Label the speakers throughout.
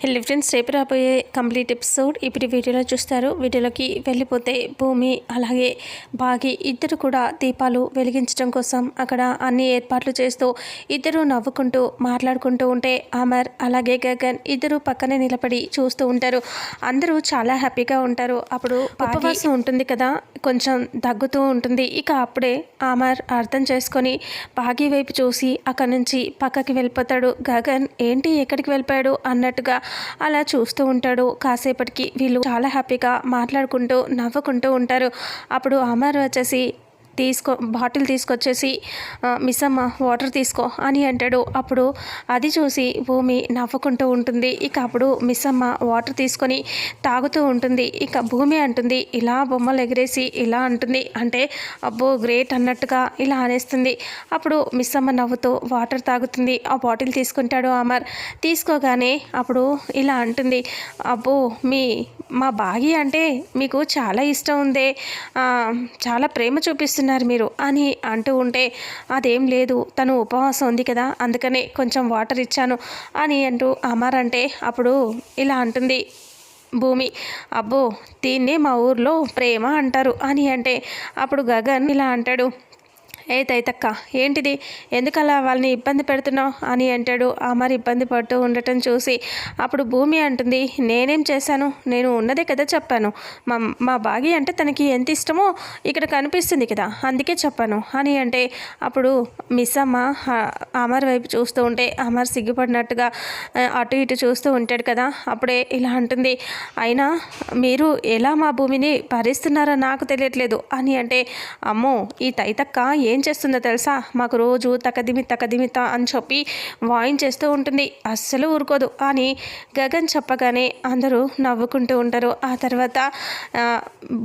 Speaker 1: హెల్లి friends రేపు రాబోయే complete episode ఇప్పుడు వీడియోలో చూస్తారు. వీడియోలోకి వెళ్ళిపోతే భూమి అలాగే బాగి ఇద్దరు కూడా దీపాలు వెలిగించడం కోసం అక్కడ అన్ని ఏర్పాట్లు చేస్తూ ఇద్దరు నవ్వుకుంటూ మాట్లాడుకుంటూ ఉంటే అమర్ అలాగే గగన్ ఇద్దరు పక్కనే నిలబడి చూస్తూ ఉంటారు. అందరూ చాలా హ్యాపీగా ఉంటారు. అప్పుడు ఉపవాసం ఉంటుంది కదా కొంచెం దగ్గుతూ ఉంటుంది. ఇక అప్పుడే అమర్ అర్థం చేసుకొని బాగి వైపు చూసి అక్కడి నుంచి పక్కకి వెళ్ళిపోతాడు. గగన్ ఏంటి ఎక్కడికి వెళ్ళిపోయాడు? అన్నట్టుగా అలా చూస్తూ ఉంటాడు. కాసేపటికి వీళ్ళు చాలా హ్యాపీగా మాట్లాడుకుంటూ నవ్వుకుంటూ ఉంటారు. అప్పుడు అమర్ వచ్చేసి తీసుకో బాటిల్ తీసుకొచ్చేసి మిస్సమ్మ వాటర్ తీసుకో అని అంటాడు. అప్పుడు అది చూసి భూమి నవ్వుకుంటూ ఉంటుంది. ఇక అప్పుడు మిస్సమ్మ వాటర్ తీసుకొని తాగుతూ ఉంటుంది. ఇక భూమి అంటుంది ఇలా బొమ్మలు ఎగిరేసి ఇలా అంటుంది. అంటే అబ్బో గ్రేట్ అన్నట్టుగా ఇలా అనేస్తుంది. అప్పుడు మిస్సమ్మ నవ్వుతూ వాటర్ తాగుతుంది. ఆ బాటిల్ తీసుకుంటాడు అమర్. తీసుకోగానే అప్పుడు ఇలా అంటుంది అబ్బో మీ మా బాగి అంటే మీకు చాలా ఇష్టం ఉందే. చాలా ప్రేమ చూపిస్తున్నారు మీరు అని అంటూ ఉంటే అదేం లేదు తను ఉపవాసం ఉంది కదా అందుకనే కొంచెం వాటర్ ఇచ్చాను అని అంటూ అమర్ అంటే అప్పుడు ఇలా అంటుంది భూమి అబ్బో దీన్నే మా ఊర్లో ప్రేమ అంటారు అని అంటే అప్పుడు గగన్ ఇలా అంటాడు ఏ తైతక్క ఏంటిది? ఎందుకలా వాళ్ళని ఇబ్బంది పెడుతున్నావు అని అంటాడు. ఆ మరి ఇబ్బంది పడుతూ ఉండటం చూసి అప్పుడు భూమి అంటుంది నేనేం చేశాను? నేను ఉన్నదే కదా చెప్పాను. మా మా బాగి అంటే తనకి ఎంత ఇష్టమో ఇక్కడ కనిపిస్తుంది కదా అందుకే చెప్పాను అని అంటే అప్పుడు మిస్ అమ్మ అమర్ వైపు చూస్తూ ఉంటే అమర్ సిగ్గుపడినట్టుగా అటు ఇటు చూస్తూ ఉంటాడు కదా. అప్పుడే ఇలా అంటుంది అయినా మీరు ఎలా మా భూమిని భరిస్తున్నారో నాకు తెలియట్లేదు అని అంటే అమ్మో ఈ తైతక్క ఏ ఏం చేస్తుందో తెలుసా? మాకు రోజు తకదిమి తకదిమిత అని చెప్పి వాయించేస్తూ ఉంటుంది. అస్సలు ఊరుకోదు. అని గగన్ చెప్పగానే అందరూ నవ్వుకుంటూ ఉంటారు. ఆ తర్వాత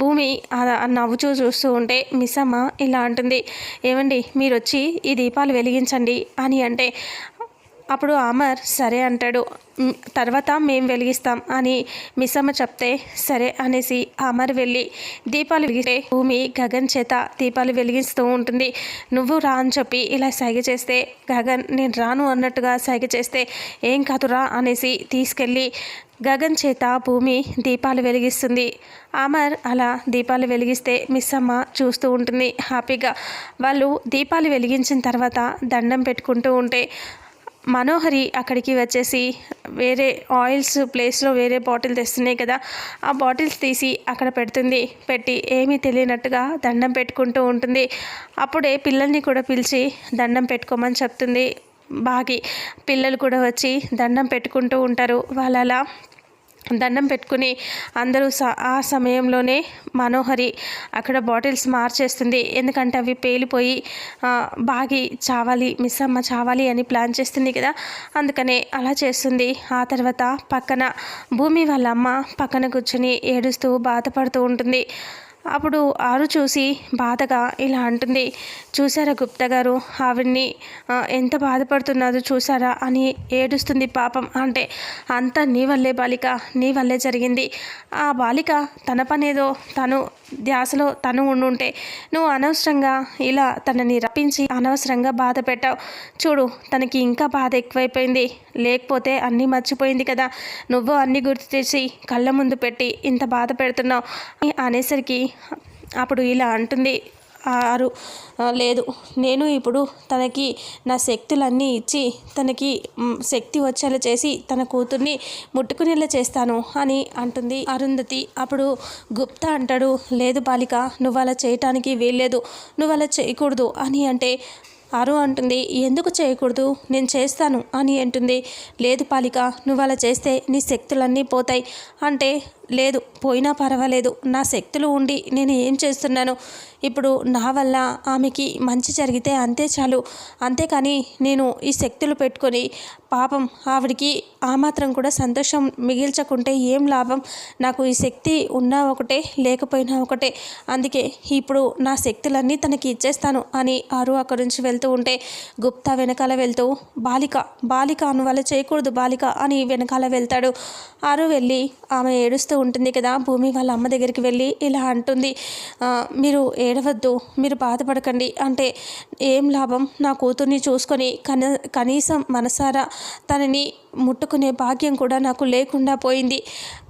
Speaker 1: భూమి నవ్వుచూ చూస్తూ ఉంటే మిస్సమ్మ ఇలా అంటుంది. ఏమండి మీరు వచ్చి ఈ దీపాలు వెలిగించండి అని అంటే అప్పుడు అమర్ సరే అంటాడు. తర్వాత మేము వెలిగిస్తాం అని మిస్సమ్మ చెప్తే సరే అనేసి అమర్ వెళ్ళి దీపాలు వెలిగితే భూమి గగన్ చేత దీపాలు వెలిగిస్తూ ఉంటుంది. నువ్వు రా అని చెప్పి ఇలా సైగ చేస్తే గగన్ నేను రాను అన్నట్టుగా సైగ చేస్తే ఏం కాదురా అనేసి తీసుకెళ్ళి గగన్ చేత భూమి దీపాలు వెలిగిస్తుంది. అమర్ అలా దీపాలు వెలిగిస్తే మిస్ అమ్మ చూస్తూ ఉంటుంది. హ్యాపీగా వాళ్ళు దీపాలు వెలిగించిన తర్వాత దండం పెట్టుకుంటూ ఉంటే మనోహరి అక్కడికి వచ్చేసి వేరే ఆయిల్స్ ప్లేస్లో వేరే బాటిల్ తెస్తున్నాయి కదా ఆ బాటిల్స్ తీసి అక్కడ పెడుతుంది. పెట్టి ఏమీ తెలియనట్టుగా దండం పెట్టుకుంటూ ఉంటుంది. అప్పుడే పిల్లల్ని కూడా పిలిచి దండం పెట్టుకోమని చెప్తుంది. బాగి పిల్లలు కూడా వచ్చి దండం పెట్టుకుంటూ ఉంటారు. వాళ్ళు అలా దండం పెట్టుకుని అందరూ స ఆ సమయంలోనే మనోహరి అక్కడ బాటిల్స్ మార్చేస్తుంది. ఎందుకంటే అవి పేలిపోయి బాగి చావాలి మిస్ అమ్మ చావాలి అని ప్లాన్ చేస్తుంది కదా. అందుకనే అలా చేస్తుంది. ఆ తర్వాత పక్కన భూమి వాళ్ళ అమ్మ పక్కన కూర్చొని ఏడుస్తూ బాధపడుతూ ఉంటుంది. అప్పుడు ఆరు చూసి బాధగా ఇలా అంటుంది. చూసారా గుప్తా గారు? ఆవిడ్ని ఎంత బాధపడుతున్నదో చూసారా అని ఏడుస్తుంది పాపం. అంటే అంతా నీ వల్లే బాలిక నీ వల్లే జరిగింది. ఆ బాలిక తన పనేదో తను ధ్యాసలో తను ఉండుంటే నువ్వు అనవసరంగా ఇలా తనని రప్పించి అనవసరంగా బాధ పెట్టావు. చూడు తనకి ఇంకా బాధ ఎక్కువైపోయింది. లేకపోతే అన్నీ మర్చిపోయింది కదా. నువ్వు అన్నీ గుర్తు తెచ్చి కళ్ళ ముందు పెట్టి ఇంత బాధ పెడుతున్నావు అని అనేసరికి అప్పుడు ఇలా అంటుంది ఆరు లేదు నేను ఇప్పుడు తనకి నా శక్తులన్నీ ఇచ్చి తనకి శక్తి వచ్చేలా చేసి తన కూతుర్ని ముట్టుకునేలా చేస్తాను అని అంటుంది అరుంధతి. అప్పుడు గుప్తా అంటాడు లేదు బాలిక నువ్వు అలా చేయటానికి వీల్లేదు నువ్వు అలా చేయకూడదు అని అంటే అరు అంటుంది ఎందుకు చేయకూడదు? నేను చేస్తాను అని అంటుంది లేదు పాలిక నువ్వు అలా చేస్తే నీ శక్తులన్నీ పోతాయి. అంటే లేదు పోయినా పర్వాలేదు నా శక్తులు ఉండి నేను ఏం చేస్తున్నాను? ఇప్పుడు నా వల్ల ఆమెకి మంచి జరిగితే అంతే చాలు. అంతేకాని నేను ఈ శక్తులు పెట్టుకొని పాపం ఆవిడికి ఆ మాత్రం కూడా సంతోషం మిగిల్చకుంటే ఏం లాభం? నాకు ఈ శక్తి ఉన్నా ఒకటే లేకపోయినా ఒకటే. అందుకే ఇప్పుడు నా శక్తులన్నీ తనకి ఇచ్చేస్తాను అని ఆరు అక్కడి నుంచి వెళ్తాను వెళ్తూ ఉంటే గుప్తా వెనకాల వెళ్తూ బాలిక బాలిక అను చేయకూడదు బాలిక అని వెనకాల వెళ్తాడు. ఆరు వెళ్ళి ఆమె ఏడుస్తూ ఉంటుంది కదా భూమి వాళ్ళ అమ్మ దగ్గరికి వెళ్ళి ఇలా అంటుంది మీరు ఏడవద్దు మీరు బాధపడకండి అంటే ఏం లాభం నా కూతుర్ని చూసుకొని కన కనీసం మనసారా తనని ముట్టుకునే భాగ్యం కూడా నాకు లేకుండా పోయింది.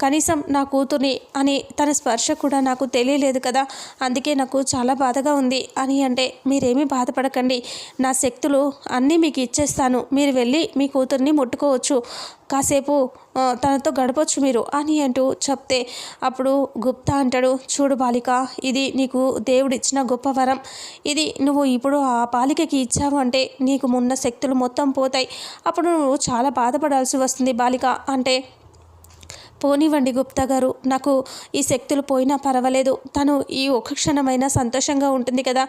Speaker 1: కనీసం నా కూతుర్ని అని తన స్పర్శ కూడా నాకు తెలియలేదు కదా. అందుకే నాకు చాలా బాధగా ఉంది. అని అంటే మీరేమీ బాధపడకండి. నా శక్తులు అన్నీ మీకు ఇచ్చేస్తాను. మీరు వెళ్ళి మీ కూతుర్ని ముట్టుకోవచ్చు. కాసేపు తనతో గడపచ్చు మీరు అని అంటూ చెప్తే అప్పుడు గుప్తా అంటాడు చూడు బాలిక ఇది నీకు దేవుడిచ్చిన గొప్ప వరం. ఇది నువ్వు ఇప్పుడు ఆ బాలికకి ఇచ్చావు అంటే నీకు ఉన్న శక్తులు మొత్తం పోతాయి. అప్పుడు నువ్వు చాలా బాధపడాల్సి వస్తుంది బాలిక అంటే పోనివ్వండి గుప్తా గారు నాకు ఈ శక్తులు పోయినా పర్వాలేదు. తను ఈ ఒక్క క్షణమైనా సంతోషంగా ఉంటుంది కదా.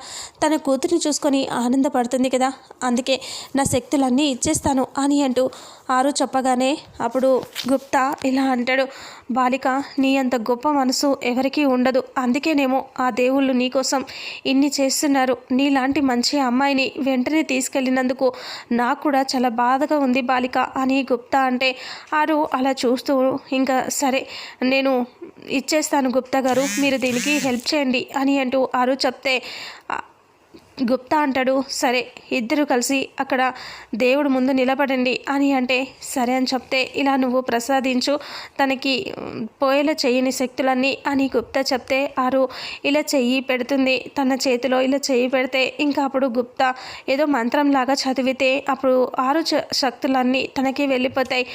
Speaker 1: తన కూతురిని చూసుకొని ఆనందపడుతుంది కదా. అందుకే నా శక్తులన్నీ ఇచ్చేస్తాను అని అంటూ ఆరు చెప్పగానే అప్పుడు గుప్తా ఇలా అంటాడు. బాలిక నీ అంత గొప్ప మనసు ఎవరికీ ఉండదు. అందుకేనేమో ఆ దేవుళ్ళు నీకోసం ఇన్ని చేస్తున్నారు. నీలాంటి మంచి అమ్మాయిని వెంటనే తీసుకెళ్ళినందుకు నాకు కూడా చాలా బాధగా ఉంది బాలిక అని గుప్తా అంటే ఆరు అలా చూస్తూ ఇంకా సరే నేను ఇచ్చేస్తాను గుప్తా గారు మీరు దీనికి హెల్ప్ చేయండి అని అంటూ ఆరు చెప్తే గుప్తా అంటాడు సరే ఇద్దరు కలిసి అక్కడ దేవుడు ముందు నిలబడండి అని అంటే సరే అని చెప్తే ఇలా నువ్వు ప్రసాదించు తనకి పోయేలా చెయ్యని శక్తులన్నీ అని గుప్తా చెప్తే ఆరు ఇలా చెయ్యి పెడుతుంది తన చేతిలో ఇలా చెయ్యి పెడితే ఇంకా అప్పుడు గుప్తా ఏదో మంత్రంలాగా చదివితే అప్పుడు ఆరు చ- శక్తులన్నీ తనకి వెళ్ళిపోతాయి.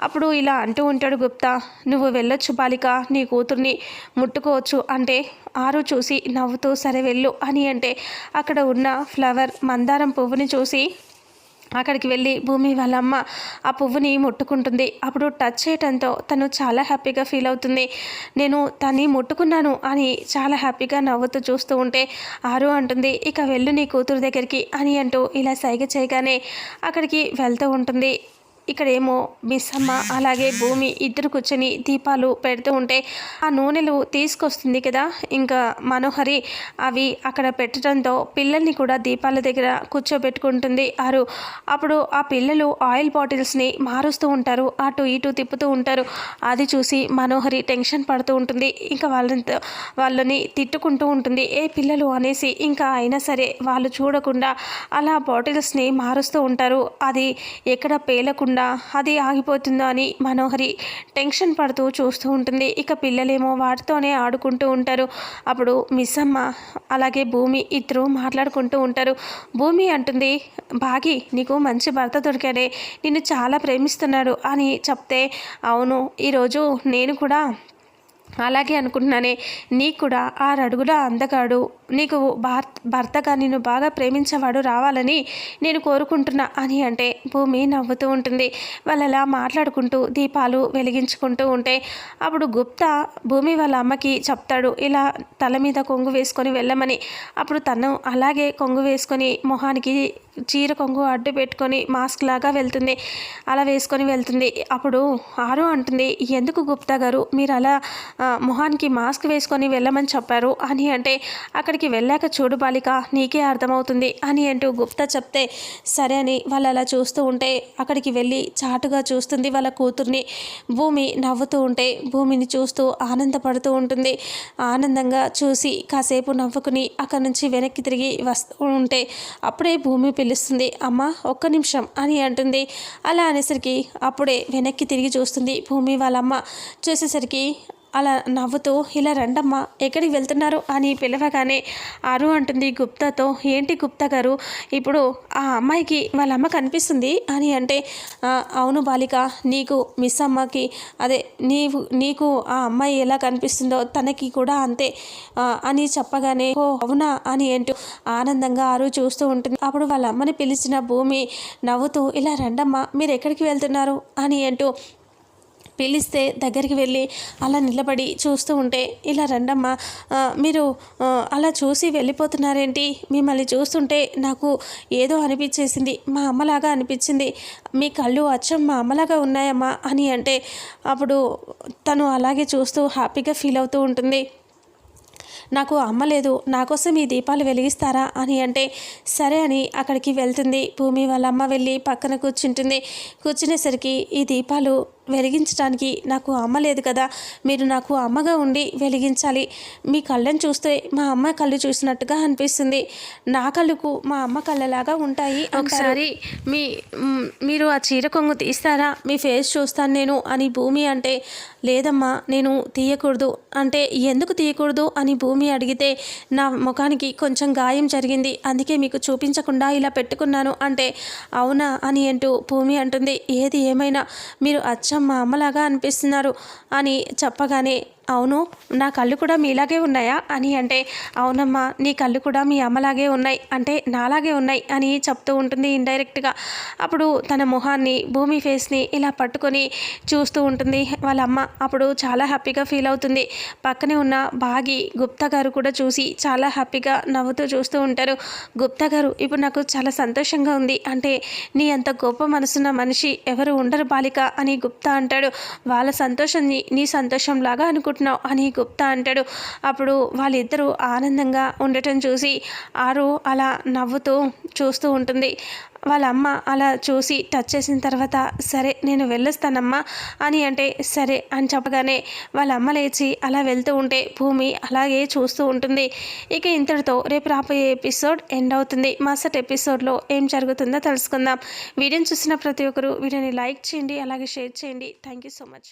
Speaker 1: అప్పుడు ఇలా అంటూ ఉంటాడు గుప్తా నువ్వు వెళ్ళొచ్చు బాలిక నీ కూతుర్ని ముట్టుకోవచ్చు అంటే ఆరు చూసి నవ్వుతూ సరే వెళ్ళు అని అంటే అక్కడ ఉన్న ఫ్లవర్ మందారం పువ్వుని చూసి అక్కడికి వెళ్ళి భూమి వాళ్ళమ్మ ఆ పువ్వుని ముట్టుకుంటుంది. అప్పుడు టచ్ చేయటంతో తను చాలా హ్యాపీగా ఫీల్ అవుతుంది. నేను తన్ని ముట్టుకున్నాను అని చాలా హ్యాపీగా నవ్వుతూ చూస్తూ ఉంటే ఆరు అంటుంది ఇక వెళ్ళు నీ కూతురు దగ్గరికి అని అంటూ ఇలా సైగ చేయగానే అక్కడికి వెళ్తూ ఉంటుంది. ఇక్కడేమో మిస్ అలాగే భూమి ఇద్దరు కూర్చొని దీపాలు పెడుతూ ఉంటే ఆ నూనెలు తీసుకొస్తుంది కదా. ఇంకా మనోహరి అవి అక్కడ పెట్టడంతో పిల్లల్ని కూడా దీపాల దగ్గర కూర్చోబెట్టుకుంటుంది ఆరు. అప్పుడు ఆ పిల్లలు ఆయిల్ బాటిల్స్ని మారుస్తూ ఉంటారు అటు ఇటు తిప్పుతూ ఉంటారు. అది చూసి మనోహరి టెన్షన్ పడుతూ ఉంటుంది. ఇంకా వాళ్ళని వాళ్ళని తిట్టుకుంటూ ఉంటుంది. ఏ పిల్లలు అనేసి ఇంకా అయినా సరే వాళ్ళు చూడకుండా అలా బాటిల్స్ని మారుస్తూ ఉంటారు. అది ఎక్కడ పేలకుండా అది ఆగిపోతుందో అని మనోహరి టెన్షన్ పడుతూ చూస్తూ ఉంటుంది. ఇక పిల్లలేమో వాటితోనే ఆడుకుంటూ ఉంటారు. అప్పుడు మిస్సమ్మ అలాగే భూమి ఇద్దరు మాట్లాడుకుంటూ ఉంటారు. భూమి అంటుంది బాగి నీకు మంచి భర్త దొరికాడే. నిన్ను చాలా ప్రేమిస్తున్నాడు అని చెప్తే అవును ఈరోజు నేను కూడా అలాగే అనుకుంటున్నానే. నీకు కూడా ఆరు అడుగుల అందగాడు నీకు భర్త భర్తగా నిన్ను బాగా ప్రేమించేవాడు రావాలని నేను కోరుకుంటున్నా అని అంటే భూమి నవ్వుతూ ఉంటుంది. వాళ్ళు అలా మాట్లాడుకుంటూ దీపాలు వెలిగించుకుంటూ ఉంటే అప్పుడు గుప్తా భూమి వాళ్ళ అమ్మకి చెప్తాడు ఇలా తల మీద కొంగు వేసుకొని వెళ్ళమని. అప్పుడు తను అలాగే కొంగు వేసుకొని మొహానికి చీర కొంగు అడ్డు పెట్టుకొని మాస్క్ లాగా వెళ్తుంది. అలా వేసుకొని వెళ్తుంది. అప్పుడు ఆరు అంటుంది ఎందుకు గుప్తా గారు? మీరు అలా మొహానికి మాస్క్ వేసుకొని వెళ్ళమని చెప్పారు. అని అంటే అక్కడ అక్కడికి వెళ్ళాక చూడు బాలిక నీకే అర్థమవుతుంది అని అంటూ గుప్తా చెప్తే సరే అని వాళ్ళు అలా చూస్తూ ఉంటే అక్కడికి వెళ్ళి చాటుగా చూస్తుంది వాళ్ళ కూతుర్ని. భూమి నవ్వుతూ ఉంటే భూమిని చూస్తూ ఆనందపడుతూ ఉంటుంది. ఆనందంగా చూసి కాసేపు నవ్వుకుని అక్కడి నుంచి వెనక్కి తిరిగి వస్తూ ఉంటే అప్పుడే భూమి పిలుస్తుంది అమ్మ ఒక్క నిమిషం అని అంటుంది. అలా అనేసరికి అప్పుడే వెనక్కి తిరిగి చూస్తుంది భూమి వాళ్ళమ్మ చూసేసరికి అలా నవ్వుతూ ఇలా రండమ్మా ఎక్కడికి వెళ్తున్నారు? అని పిలవగానే అరు అంటుంది గుప్తాతో ఏంటి గుప్తా గారు ఇప్పుడు ఆ అమ్మాయికి వాళ్ళ అమ్మ కనిపిస్తుంది? అని అంటే అవును బాలిక నీకు మిస్ అమ్మకి అదే నీవు నీకు ఆ అమ్మాయి ఎలా కనిపిస్తుందో తనకి కూడా అంతే అని చెప్పగానే ఓ అవునా? అని అంటూ ఆనందంగా అరు చూస్తూ ఉంటుంది. అప్పుడు వాళ్ళ అమ్మని పిలిచిన భూమి నవ్వుతూ ఇలా రండమ్మా మీరు ఎక్కడికి వెళ్తున్నారు? అని అంటూ పిలిస్తే దగ్గరికి వెళ్ళి అలా నిలబడి చూస్తూ ఉంటే ఇలా రండమ్మా మీరు అలా చూసి వెళ్ళిపోతున్నారేంటి? మిమ్మల్ని చూస్తుంటే నాకు ఏదో అనిపించేసింది. మా అమ్మలాగా అనిపించింది. మీ కళ్ళు అచ్చం మా అమ్మలాగా ఉన్నాయమ్మా అని అంటే అప్పుడు తను అలాగే చూస్తూ హ్యాపీగా ఫీల్ అవుతూ ఉంటుంది. నాకు అమ్మ లేదు. నా కోసం ఈ దీపాలు వెలిగిస్తారా? అని అంటే సరే అని అక్కడికి వెళ్తుంది. భూమి వాళ్ళ అమ్మ వెళ్ళి పక్కన కూర్చుంటుంది. కూర్చునేసరికి ఈ దీపాలు వెలిగించడానికి నాకు అమ్మ లేదు కదా మీరు నాకు అమ్మగా ఉండి వెలిగించాలి. మీ కళ్ళని చూస్తే మా అమ్మ కళ్ళు చూసినట్టుగా అనిపిస్తుంది. నా కళ్ళకు మా అమ్మ కళ్ళలాగా ఉంటాయి ఒకసారి మీ మీరు ఆ చీర కొంగు తీస్తారా? మీ ఫేస్ చూస్తాను నేను అని భూమి అంటే లేదమ్మా నేను తీయకూడదు. అంటే ఎందుకు తీయకూడదు అని భూమి అడిగితే నా ముఖానికి కొంచెం గాయం జరిగింది. అందుకే మీకు చూపించకుండా ఇలా పెట్టుకున్నాను అంటే అవునా అని అంటూ భూమి అంటుంది. ఏది ఏమైనా మీరు అచ్చం మా అమ్మలాగా అనిపిస్తున్నారు అని చెప్పగానే అవును నా కళ్ళు కూడా మీలాగే ఉన్నాయా? అని అంటే అవునమ్మా నీ కళ్ళు కూడా మీ అమ్మలాగే ఉన్నాయి అంటే నాలాగే ఉన్నాయి అని చెప్తూ ఉంటుంది ఇండైరెక్ట్గా. అప్పుడు తన మొహాన్ని భూమి ఫేస్ని ఇలా పట్టుకొని చూస్తూ ఉంటుంది వాళ్ళ అమ్మ. అప్పుడు చాలా హ్యాపీగా ఫీల్ అవుతుంది. పక్కనే ఉన్న బాగి గుప్తా గారు కూడా చూసి చాలా హ్యాపీగా నవ్వుతూ చూస్తూ ఉంటారు. గుప్తా గారు ఇప్పుడు నాకు చాలా సంతోషంగా ఉంది. అంటే నీ అంత గొప్ప మనసున్న మనిషి ఎవరు ఉండరు బాలిక అని గుప్తా అంటాడు. వాళ్ళ సంతోషాన్ని నీ సంతోషంలాగా అనుకుంటున్నావు అని గుప్తా అంటాడు. అప్పుడు వాళ్ళిద్దరూ ఆనందంగా ఉండటం చూసి ఆరు అలా నవ్వుతూ చూస్తూ ఉంటుంది. వాళ్ళ అమ్మ అలా చూసి టచ్ చేసిన తర్వాత సరే నేను వెళ్ళొస్తానమ్మా అని అంటే సరే అని చెప్పగానే వాళ్ళ అమ్మ లేచి అలా వెళ్తూ ఉంటే భూమి అలాగే చూస్తూ ఉంటుంది. ఇక ఇంతటితో రేపు రాబోయే ఎపిసోడ్ ఎండ్ అవుతుంది. మరుసటి ఎపిసోడ్లో ఏం జరుగుతుందో తెలుసుకుందాం. వీడియోని చూసిన ప్రతి ఒక్కరు వీడియోని లైక్ చేయండి అలాగే షేర్ చేయండి. Thank you so much.